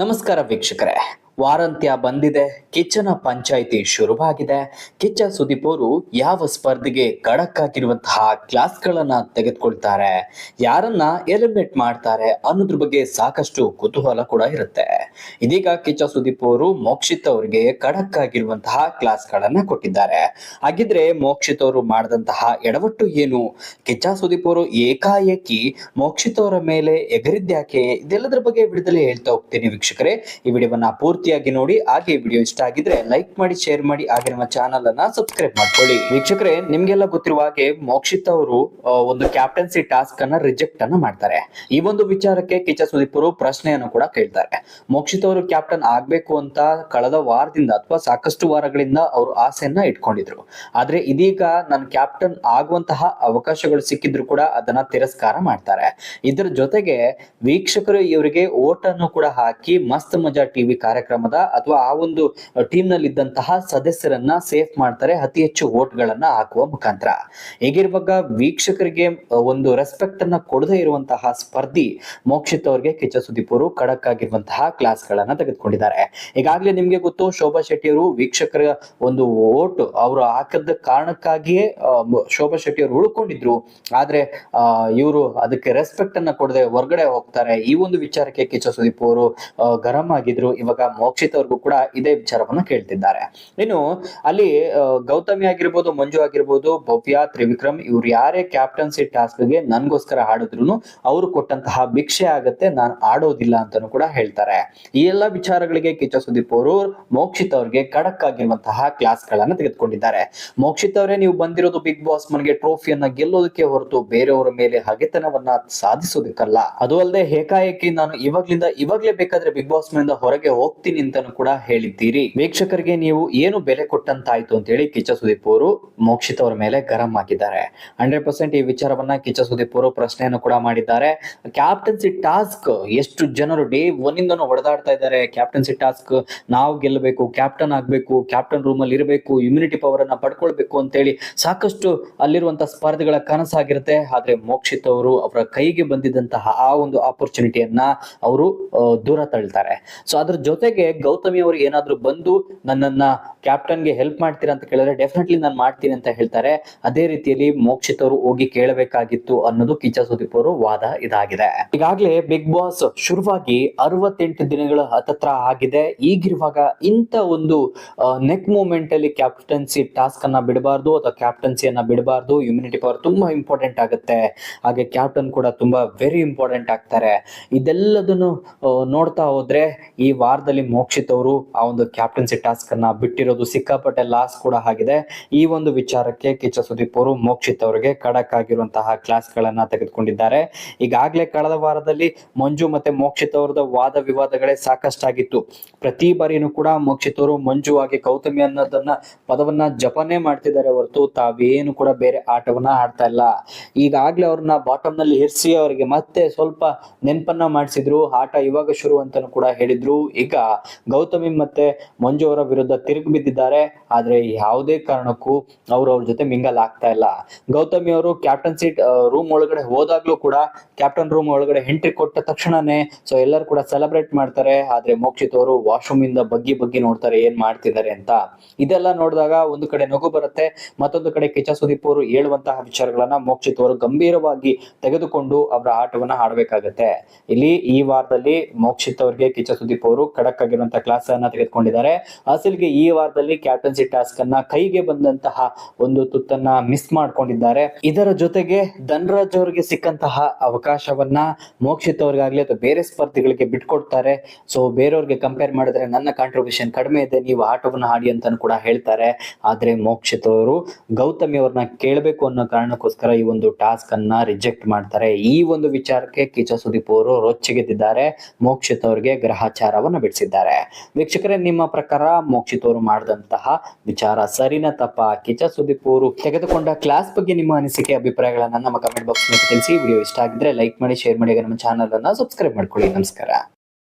ನಮಸ್ಕಾರ ವೀಕ್ಷಕರೇ. ವಾರಾಂತ್ಯ ಬಂದಿದೆ. ಕಿಚ್ಚನ ಪಂಚಾಯಿತಿ ಶುರುವಾಗಿದೆ. ಕಿಚ್ಚ ಸುದೀಪ್ ಅವರು ಯಾವ ಸ್ಪರ್ಧೆಗೆ ಖಡಕ್ ಆಗಿರುವಂತಹ ಕ್ಲಾಸ್ಗಳನ್ನ ತೆಗೆದುಕೊಳ್ತಾರೆ? ಯಾರನ್ನ ಎಲಿಮಿನೇಟ್ ಮಾಡ್ತಾರೆ ಅನ್ನೋದ್ರ ಬಗ್ಗೆ ಸಾಕಷ್ಟು ಕುತೂಹಲ ಕೂಡ ಇರುತ್ತೆ. ಇದೀಗ ಕಿಚ್ಚ ಸುದೀಪ್ ಅವರು ಮೋಕ್ಷಿತ್ ಅವರಿಗೆ ಖಡಕ್ ಆಗಿರುವಂತಹ ಕ್ಲಾಸ್ಗಳನ್ನ ಕೊಟ್ಟಿದ್ದಾರೆ. ಹಾಗಿದ್ರೆ ಮೋಕ್ಷಿತ್ ಅವರು ಮಾಡಿದಂತಹ ಎಡವಟ್ಟು ಏನು? ಕಿಚ್ಚ ಸುದೀಪ್ ಅವರು ಏಕಾಏಕಿ ಮೋಕ್ಷಿತ್ ಅವರ ಮೇಲೆ ಎಗರಿದ್ಯಾಕೆ ಇದೆಲ್ಲದರ ಬಗ್ಗೆ ವಿಡಿಯೋದಲ್ಲಿ ಹೇಳ್ತಾ ಹೋಗ್ತೀನಿ ವೀಕ್ಷಕರೇ. ಈ ವಿಡಿಯೋವನ್ನ ಪೂರ್ತಿಯಾಗಿ ನೋಡಿ, ಹಾಗೆ ವಿಡಿಯೋ ಇಷ್ಟ ಆಗಿದ್ರೆ ಲೈಕ್ ಮಾಡಿ ಶೇರ್ ಮಾಡಿ, ಹಾಗೆ ನಮ್ಮ ಚಾನಲ್ ಅನ್ನ ಸಬ್ಸ್ಕ್ರೈಬ್ ಮಾಡ್ಕೊಳ್ಳಿ. ವೀಕ್ಷಕರೇ, ನಿಮ್ಗೆಲ್ಲ ಗೊತ್ತಿರುವ ಹಾಗೆ ಮೋಕ್ಷಿತ್ ಅವರು ಒಂದು ಕ್ಯಾಪ್ಟನ್ಸಿ ಟಾಸ್ಕ್ ಅನ್ನ ರಿಜೆಕ್ಟ್ ಅನ್ನ ಮಾಡ್ತಾರೆ. ಈ ಒಂದು ವಿಚಾರಕ್ಕೆ ಕಿಚ್ಚ ಸುದೀಪ್ ಅವರು ಪ್ರಶ್ನೆಯನ್ನು ಕೂಡ ಕೇಳ್ತಾರೆ. ಮೋಕ್ಷಿತ್ ಅವರು ಕ್ಯಾಪ್ಟನ್ ಆಗ್ಬೇಕು ಅಂತ ಕಳೆದ ವಾರದಿಂದ ಅಥವಾ ಸಾಕಷ್ಟು ವಾರಗಳಿಂದ ಅವರು ಆಸೆಯನ್ನ ಇಟ್ಕೊಂಡಿದ್ರು. ಆದ್ರೆ ಇದೀಗ ನಾನು ಕ್ಯಾಪ್ಟನ್ ಆಗುವಂತಹ ಅವಕಾಶಗಳು ಸಿಕ್ಕಿದ್ರು ಕೂಡ ಅದನ್ನ ತಿರಸ್ಕಾರ ಮಾಡ್ತಾರೆ. ಇದರ ಜೊತೆಗೆ ವೀಕ್ಷಕರು ಇವರಿಗೆ ಓಟ್ ಅನ್ನು ಕೂಡ ಹಾಕಿ ಮಸ್ತ್ ಮಜಾ ಟಿವಿ ಕಾರ್ಯಕ್ರಮದ ಅಥವಾ ಆ ಒಂದು ಟೀಮ್ನಲ್ಲಿ ಇದ್ದಂತಹ ಸದಸ್ಯರನ್ನ ಸೇಫ್ ಮಾಡ್ತಾರೆ, ಅತಿ ಹೆಚ್ಚು ವೋಟ್ ಗಳನ್ನ ಹಾಕುವ ಮುಖಾಂತರ. ಹೀಗಿರುವಾಗ ವೀಕ್ಷಕರಿಗೆ ಒಂದು ರೆಸ್ಪೆಕ್ಟ್ ಅನ್ನ ಕೊಡದೇ ಇರುವಂತಹ ಸ್ಪರ್ಧಿ ಮೋಕ್ಷಿತ್ ಅವರಿಗೆ ಕಿಚ್ಚ ಸುದೀಪ್ ಅವರು ಖಡಕ್ ಆಗಿರುವಂತಹ ಕ್ಲಾಸ್ ಗಳನ್ನ ತೆಗೆದುಕೊಂಡಿದ್ದಾರೆ. ಈಗಾಗಲೇ ನಿಮ್ಗೆ ಗೊತ್ತು, ಶೋಭಾ ಶೆಟ್ಟಿ ಅವರು ವೀಕ್ಷಕರ ಒಂದು ಓಟ್ ಅವರು ಹಾಕದ ಕಾರಣಕ್ಕಾಗಿಯೇ ಶೋಭಾ ಶೆಟ್ಟಿ ಅವರು ಉಳ್ಕೊಂಡಿದ್ರು. ಆದ್ರೆ ಇವರು ಅದಕ್ಕೆ ರೆಸ್ಪೆಕ್ಟ್ ಅನ್ನ ಕೊಡದೆ ಹೊರಗಡೆ ಹೋಗ್ತಾರೆ. ಈ ಒಂದು ವಿಚಾರಕ್ಕೆ ಕಿಚ್ಚ ಸುದೀಪ್ ಅವರು ಗರಂ ಆಗಿದ್ರು. ಇವಾಗ ಮೋಕ್ಷಿತ್ ಅವ್ರಿಗೂ ಕೂಡ ಇದೇ ವಿಚಾರವನ್ನು ಕೇಳ್ತಿದ್ದಾರೆ. ಇನ್ನು ಅಲ್ಲಿ ಗೌತಮಿ ಆಗಿರ್ಬೋದು, ಮಂಜು ಆಗಿರ್ಬೋದು, ಭವ್ಯ, ತ್ರಿವಿಕ್ರಮ್ ಇವ್ರು ಯಾರೇ ಕ್ಯಾಪ್ಟನ್ಸಿ ಟಾಸ್ಕ್ಗೆ ನನ್ಗೋಸ್ಕರ ಆಡಿದ್ರು ಅವರು ಕೊಟ್ಟಂತಹ ಭಿಕ್ಷೆ ಆಗತ್ತೆ, ನಾನು ಆಡೋದಿಲ್ಲ ಅಂತಾನು ಕೂಡ ಹೇಳ್ತಾರೆ. ಈ ಎಲ್ಲಾ ವಿಚಾರಗಳಿಗೆ ಕಿಚ್ಚ ಸುದೀಪ್ ಅವರು ಮೋಕ್ಷಿತ್ ಅವ್ರಿಗೆ ಖಡಕ್ ಆಗಿರುವಂತಹ ಕ್ಲಾಸ್ ಗಳನ್ನ ತೆಗೆದುಕೊಂಡಿದ್ದಾರೆ. ಮೋಕ್ಷಿತ್ ಅವರೇ ನೀವು ಬಂದಿರೋದು ಬಿಗ್ ಬಾಸ್ ಮನೆಗೆ ಟ್ರೋಫಿಯನ್ನ ಗೆಲ್ಲೋದಕ್ಕೆ ಹೊರತು ಬೇರೆಯವರ ಮೇಲೆ ಹಗೆತನವನ್ನ ಸಾಧಿಸೋದಕ್ಕಲ್ಲ. ಅದು ಅಲ್ಲದೆ ಏಕಾಏಕಿ ನಾನು ಇವಾಗ್ಲಿಂದ ಇವಾಗ್ಲೇ ಬೇಕಾದ್ರೆ ಬಿಗ್ ಬಾಸ್ ಮನೆಯಿಂದ ಹೊರಗೆ ಹೋಗ್ತೀನಿ ಅಂತಾನು ಕೂಡ ಹೇಳಿದ್ದೀರಿ. ವೀಕ್ಷಕರಿಗೆ ನೀವು ಏನು ಬೆಲೆ ಕೊಟ್ಟಂತಾಯ್ತು ಅಂತ ಹೇಳಿ ಕಿಚ್ಚ ಸುದೀಪ್ ಅವರು ಮೋಕ್ಷಿತ್ ಅವರ ಮೇಲೆ ಗರಂ ಹಾಕಿದ್ದಾರೆ. ಹಂಡ್ರೆಡ್ ಪರ್ಸೆಂಟ್ ಈ ವಿಚಾರವನ್ನ ಕಿಚ್ಚ ಸುದೀಪ್ ಅವರು ಪ್ರಶ್ನೆಯನ್ನು ಕೂಡ ಮಾಡಿದ್ದಾರೆ. ಕ್ಯಾಪ್ಟನ್ಸಿ ಟಾಸ್ಕ್, ಎಷ್ಟು ಜನರು ಡೇ ಒನ್ ಇಂದನು ಹೊಡೆದಾಡ್ತಾ ಇದ್ದಾರೆ. ಕ್ಯಾಪ್ಟನ್ಸಿ ಟಾಸ್ಕ್, ನಾವು ಗೆಲ್ಲಬೇಕು, ಕ್ಯಾಪ್ಟನ್ ಆಗ್ಬೇಕು, ಕ್ಯಾಪ್ಟನ್ ರೂಮ್ ಅಲ್ಲಿ ಇರಬೇಕು ಇಮ್ಯುನಿಟಿ ಪವರ್ ಅನ್ನ ಪಡ್ಕೊಳ್ಬೇಕು ಅಂತೇಳಿ ಸಾಕಷ್ಟು ಅಲ್ಲಿರುವಂತಹ ಸ್ಪರ್ಧೆಗಳ ಕನಸಾಗಿರುತ್ತೆ. ಆದ್ರೆ ಮೋಕ್ಷಿತ್ ಅವರು ಅವರ ಕೈಗೆ ಬಂದಿದ್ದಂತಹ ಆ ಒಂದು ಆಪರ್ಚುನಿಟಿಯನ್ನ ಅವರು ದೂರ ತಳ್ತಾರೆ ಸೊ ಅದ್ರ ಜೊತೆಗೆ ಗೌತಮಿ ಅವರು ಏನಾದ್ರು ಬಂದು ನನ್ನನ್ನ ಕ್ಯಾಪ್ಟನ್ಗೆ ಹೆಲ್ಪ್ ಮಾಡ್ತೀರಾ ಅಂತ ಕೇಳಿದ್ರೆ ಡೆಫಿನೆಟ್ಲಿ ನಾನು ಮಾಡ್ತೀನಿ ಅಂತ ಹೇಳ್ತಾರೆ. ಅದೇ ರೀತಿಯಲ್ಲಿ ಮೋಕ್ಷಿತ್ ಅವರು ಹೋಗಿ ಕೇಳಬೇಕಾಗಿತ್ತು ಅನ್ನೋದು ಕಿಚ್ಚ ಸುದೀಪ್ ಅವರು ವಾದ ಇದಾಗಿದೆ. ಈಗಾಗಲೇ ಬಿಗ್ ಬಾಸ್ ಶುರುವಾಗಿ ಅರವತ್ತೆಂಟು ದಿನಗಳ ಹತ್ತತ್ರ ಆಗಿದೆ. ಈಗಿರುವಾಗ ಇಂಥ ಒಂದು ನೆಕ್ ಮೂಮೆಂಟ್ ಅಲ್ಲಿ ಕ್ಯಾಪ್ಟನ್ಸಿ ಟಾಸ್ಕ್ ಅನ್ನ ಬಿಡಬಾರ್ದು ಅಥವಾ ಕ್ಯಾಪ್ಟನ್ಸಿಯನ್ನ ಬಿಡಬಾರ್ದು ಇಮ್ಯುನಿಟಿ ಪವರ್ ತುಂಬಾ ಇಂಪಾರ್ಟೆಂಟ್ ಆಗುತ್ತೆ. ಹಾಗೆ ಕ್ಯಾಪ್ಟನ್ ಕೂಡ ತುಂಬಾ ವೆರಿ ಇಂಪಾರ್ಟೆಂಟ್ ಆಗ್ತಾರೆ. ಇದೆಲ್ಲದನ್ನು ನೋಡ್ತಾ ಹೋದ್ರೆ ಈ ವಾರದಲ್ಲಿ ಮೋಕ್ಷಿತ್ ಅವರು ಆ ಒಂದು ಕ್ಯಾಪ್ಟನ್ಸಿ ಟಾಸ್ಕ್ ಅನ್ನ ಬಿಟ್ಟಿರೋದು ಸಿಕ್ಕಾಪಟ್ಟೆ ಲಾಸ್ ಕೂಡ ಆಗಿದೆ. ಈ ಒಂದು ವಿಚಾರಕ್ಕೆ ಕಿಚ್ಚ ಸುದೀಪ್ ಅವರು ಮೋಕ್ಷಿತ್ ಅವರಿಗೆ ಖಡಕ್ ಆಗಿರುವಂತಹ ಕ್ಲಾಸ್ ಗಳನ್ನ ತೆಗೆದುಕೊಂಡಿದ್ದಾರೆ. ಈಗಾಗಲೇ ಕಳೆದ ವಾರದಲ್ಲಿ ಮಂಜು ಮತ್ತೆ ಮೋಕ್ಷಿತ್ ಅವರದ ವಾದ ವಿವಾದಗಳೇ ಸಾಕಷ್ಟಾಗಿತ್ತು. ಪ್ರತಿ ಬಾರಿನೂ ಕೂಡ ಮೋಕ್ಷಿತ್ ಅವರು ಮಂಜು ಆಗಿ ಗೌತಮಿ ಅನ್ನೋದನ್ನ ಪದವನ್ನ ಜಪನೆ ಮಾಡ್ತಿದ್ದಾರೆ ಹೊರತು ತಾವೇನು ಕೂಡ ಬೇರೆ ಆಟವನ್ನ ಆಡ್ತಾ ಇಲ್ಲ. ಈಗಾಗ್ಲೇ ಅವ್ರನ್ನ ಬಾಟಮ್ನಲ್ಲಿ ಇರಿಸಿ ಅವರಿಗೆ ಮತ್ತೆ ಸ್ವಲ್ಪ ನೆನಪನ್ನ ಮಾಡಿಸಿದ್ರು. ಆಟ ಇವಾಗ ಶುರು ಅಂತಾನು ಕೂಡ ಹೇಳಿದ್ರು. ಈಗ ಗೌತಮಿ ಮತ್ತೆ ಮಂಜು ಅವರ ವಿರುದ್ಧ ತಿರುಗಿ ಬಿದ್ದಿದ್ದಾರೆ. ಆದ್ರೆ ಯಾವುದೇ ಕಾರಣಕ್ಕೂ ಅವ್ರ ಅವ್ರ ಜೊತೆ ಮಿಂಗಲ್ ಆಗ್ತಾ ಇಲ್ಲ. ಗೌತಮಿ ಅವರು ಕ್ಯಾಪ್ಟನ್ ಸೀಟ್ ರೂಮ್ ಒಳಗಡೆ ಹೋದಾಗ್ಲೂ ಕೂಡ ಕ್ಯಾಪ್ಟನ್ ರೂಮ್ ಒಳಗಡೆ ಎಂಟ್ರಿ ಕೊಟ್ಟ ತಕ್ಷಣನೇ ಸೊ ಎಲ್ಲರೂ ಕೂಡ ಸೆಲೆಬ್ರೇಟ್ ಮಾಡ್ತಾರೆ. ಆದ್ರೆ ಮೋಕ್ಷಿತ್ ಅವರು ವಾಶ್ರೂಮ್ ಇಂದ ಬಗ್ಗಿ ಬಗ್ಗಿ ನೋಡ್ತಾರೆ ಏನ್ ಮಾಡ್ತಿದ್ದಾರೆ ಅಂತ. ಇದೆಲ್ಲ ನೋಡಿದಾಗ ಒಂದು ಕಡೆ ನಗು ಬರುತ್ತೆ, ಮತ್ತೊಂದು ಕಡೆ ಕಿಚ ಸುದೀಪ್ ಅವರು ಹೇಳುವಂತಹ ವಿಚಾರಗಳನ್ನ ಮೋಕ್ಷಿತ್ ಅವರು ಗಂಭೀರವಾಗಿ ತೆಗೆದುಕೊಂಡು ಅವರ ಆಟವನ್ನ ಆಡಬೇಕಾಗತ್ತೆ. ಇಲ್ಲಿ ಈ ವಾರದಲ್ಲಿ ಮೋಕ್ಷಿತ್ ಅವರಿಗೆ ಕಿಚ ಸುದೀಪ್ ಅವರು ಖಡಕ್ ಆಗಿರುವಂತಹ ಕ್ಲಾಸ್ ಅನ್ನ ತೆಗೆದುಕೊಂಡಿದ್ದಾರೆ. ಅಸಲ್ಗೆ ಈ ವಾರದಲ್ಲಿ ಕ್ಯಾಪ್ಟನ್ಸಿ ಟಾಸ್ಕ್ ಅನ್ನ ಕೈಗೆ ಬಂದಂತಹ ಒಂದು ತುತ್ತನ್ನ ಮಿಸ್ ಮಾಡ್ಕೊಂಡಿದ್ದಾರೆ. ಇದರ ಜೊತೆಗೆ ಧನರಾಜ್ ಅವರಿಗೆ ಸಿಕ್ಕಂತಹ ಅವಕಾಶವನ್ನ ಮೋಕ್ಷಿತ್ ಅವ್ರಿಗಾಗ್ಲಿ ಅಥವಾ ಬೇರೆ ಸ್ಪರ್ಧಿಗಳಿಗೆ ಬಿಟ್ಕೊಡ್ತಾರೆ. ಸೊ ಬೇರೆಯವ್ರಿಗೆ ಕಂಪೇರ್ ಮಾಡಿದ್ರೆ ನನ್ನ ಕಾಂಟ್ರಿಬ್ಯೂಷನ್ ಕಡಿಮೆ ಇದೆ, ನೀವು ಆಟವನ್ನ ಆಡಿ ಅಂತಾನು ಕೂಡ ಹೇಳ್ತಾರೆ. ಆದ್ರೆ ಮೋಕ್ಷಿತ್ ಅವರು ಗೌತಮಿ ಅವ್ರನ್ನ ಕೇಳಬೇಕು ಅನ್ನೋ ಕಾರಣಕ್ಕೋಸ್ಕರ ಈ ಒಂದು ಟಾಸ್ಕ್ ಅನ್ನ ರಿಜೆಕ್ಟ್ ಮಾಡ್ತಾರೆ. ಈ ಒಂದು ವಿಚಾರಕ್ಕೆ ಕಿಚ ಸುದೀಪ್ ಅವರು ರೊಚ್ಚಿಗೆದ್ದಿದ್ದಾರೆ. ಮೋಕ್ಷಿತ್ ಅವರಿಗೆ ಗ್ರಹಚಾರವನ್ನ ಬಿಡಿಸಿದ್ದಾರೆ. ವೀಕ್ಷಕರೇ, ನಿಮ್ಮ ಪ್ರಕಾರ ಮೋಕ್ಷಿತೋರು ಮಾಡಿದಂತಹ ವಿಚಾರ ಸರಿನ ತಪ್ಪ? ಕಿಚ ಸುದೀಪ್ ಅವರು ತೆಗೆದುಕೊಂಡ ಕ್ಲಾಸ್ ಬಗ್ಗೆ ನಿಮ್ಮ ಅನಿಸಿಕೆ, ಅಭಿಪ್ರಾಯಗಳನ್ನ ನಮ್ಮ ಕಮೆಂಟ್ ಬಾಕ್ಸ್ ತಿಳಿಸಿ. ವಿಡಿಯೋ ಇಷ್ಟ ಆಗಿದ್ರೆ ಲೈಕ್ ಮಾಡಿ ಶೇರ್ ಮಾಡಿ ನಮ್ಮ ಚಾನಲ್ ಅನ್ನ ಸಬ್ಸ್ಕ್ರೈಬ್ ಮಾಡ್ಕೊಳ್ಳಿ. ನಮಸ್ಕಾರ.